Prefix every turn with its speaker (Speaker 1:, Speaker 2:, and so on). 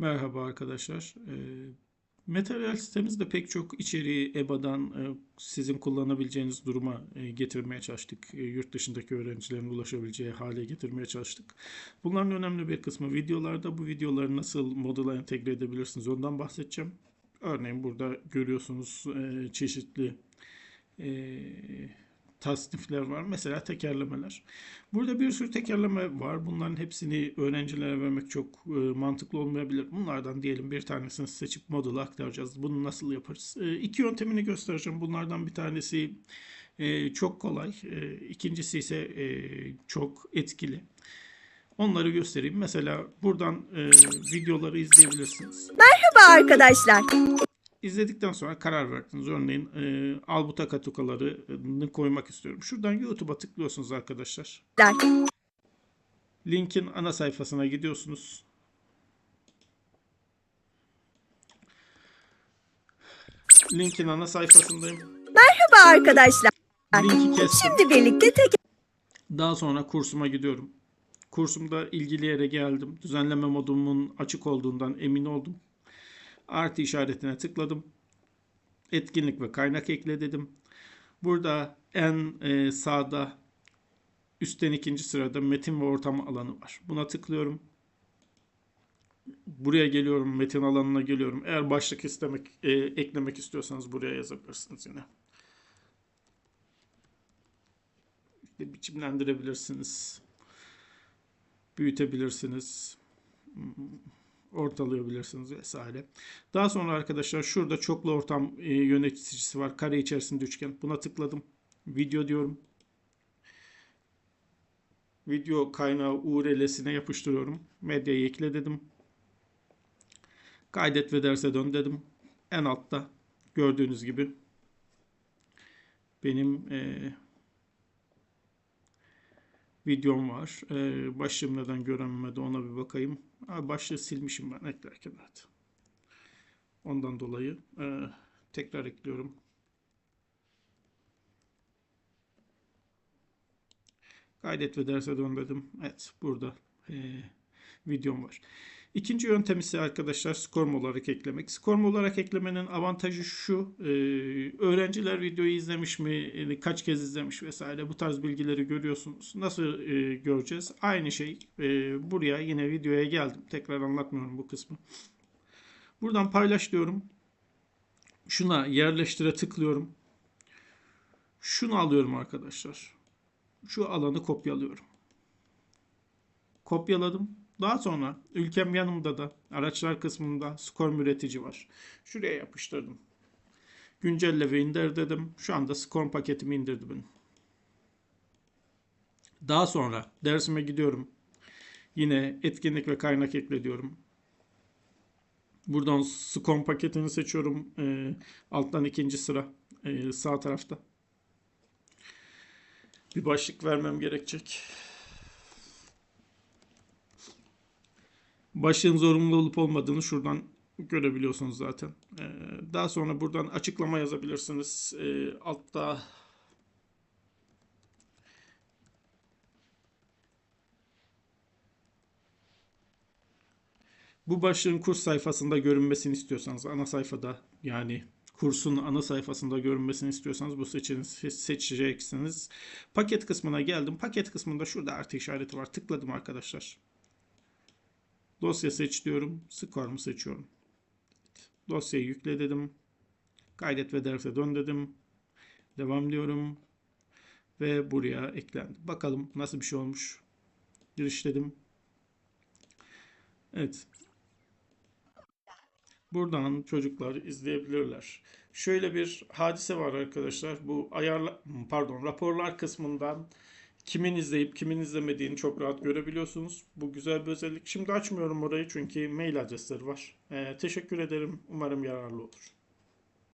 Speaker 1: Merhaba arkadaşlar. Eee, Materyal sitemizde pek çok içeriği EBA'dan e, sizin kullanabileceğiniz duruma e, getirmeye çalıştık. E, Yurt dışındaki öğrencilerin ulaşabileceği hale getirmeye çalıştık. Bunların önemli bir kısmı videolarda. Bu videoları nasıl Moodle'a entegre edebilirsiniz ondan bahsedeceğim. Örneğin burada görüyorsunuz çeşitli tasnifler var. Mesela tekerlemeler. Burada bir sürü tekerleme var. Bunların hepsini öğrencilere vermek çok e, mantıklı olmayabilir. Bunlardan diyelim bir tanesini seçip Moodle'a aktaracağız. Bunu nasıl yaparız? E, iki yöntemini göstereceğim. Bunlardan bir tanesi e, çok kolay. E, ikincisi ise e, çok etkili. Onları göstereyim. Mesela buradan e, videoları izleyebilirsiniz.
Speaker 2: Merhaba arkadaşlar.
Speaker 1: İzledikten sonra karar verdiniz. Örneğin e, albuta katukalarını koymak istiyorum. Şuradan YouTube'a tıklıyorsunuz arkadaşlar. Linkin ana sayfasına gidiyorsunuz. Linkin ana sayfasındayım.
Speaker 2: Merhaba arkadaşlar.
Speaker 1: Linki kestim.
Speaker 2: Şimdi birlikte tek
Speaker 1: Daha sonra kursuma gidiyorum. Kursumda ilgili yere geldim. Düzenleme modumun açık olduğundan emin oldum. Artı işaretine tıkladım. Etkinlik ve kaynak ekle dedim. Burada en e, sağda üstten ikinci sırada metin ve ortam alanı var. Buna tıklıyorum. Buraya geliyorum. Metin alanına geliyorum. Eğer başlık istemek, e, eklemek istiyorsanız buraya yazabilirsiniz yine. İşte biçimlendirebilirsiniz. Büyütebilirsiniz. Ortalayabilirsiniz vesaire. Daha sonra arkadaşlar şurada çoklu ortam e, yöneticisi var. Kare içerisinde üçgen. Buna tıkladım. Video diyorum. Video kaynağı URL'sine yapıştırıyorum. Medyayı ekle dedim. Kaydet ve derse dön dedim. En altta gördüğünüz gibi benim e, videom var. Ee, başlığım neden görünmedi ona bir bakayım. Ha, başlığı silmişim ben eklerken evet. Ondan dolayı e, tekrar ekliyorum. Kaydet ve derse dön dedim. Evet burada e, videom var. İkinci yöntem ise arkadaşlar Scorm olarak eklemek. Scorm olarak eklemenin avantajı şu. e, öğrenciler videoyu izlemiş mi, e, kaç kez izlemiş vesaire bu tarz bilgileri görüyorsunuz. Nasıl e, göreceğiz? Aynı şey. buraya yine videoya geldim. Tekrar anlatmıyorum bu kısmı. Buradan paylaş diyorum. Şuna yerleştire tıklıyorum. Şunu alıyorum arkadaşlar. Şu alanı kopyalıyorum. Kopyaladım. Daha sonra ülkem yanımda da araçlar kısmında Scorm üretici var. Şuraya yapıştırdım. Güncelle ve indir dedim. Şu anda Scorm paketimi indirdi benim. Daha sonra dersime gidiyorum. Yine etkinlik ve kaynak ekle diyorum. Buradan Scorm paketini seçiyorum. Ee, alttan ikinci sıra ee, sağ tarafta. Bir başlık vermem gerekecek. Başlığın zorunlu olup olmadığını şuradan görebiliyorsunuz zaten. Ee, daha sonra buradan açıklama yazabilirsiniz. Ee, altta bu başlığın kurs sayfasında görünmesini istiyorsanız ana sayfada yani kursun ana sayfasında görünmesini istiyorsanız bu seçeneği seçeceksiniz. Paket kısmına geldim. Paket kısmında şurada artı işareti var. Tıkladım arkadaşlar. Dosya seç diyorum. Scorm'u seçiyorum. Dosyayı yükle dedim. Kaydet ve derse dön dedim. Devam diyorum. Ve buraya eklendi. Bakalım nasıl bir şey olmuş. Giriş dedim. Evet. Buradan çocuklar izleyebilirler. Şöyle bir hadise var arkadaşlar. Bu ayarla pardon raporlar kısmından kimin izleyip kimin izlemediğini çok rahat görebiliyorsunuz. Bu güzel bir özellik. Şimdi açmıyorum orayı çünkü mail adresleri var. Ee, teşekkür ederim. Umarım yararlı olur.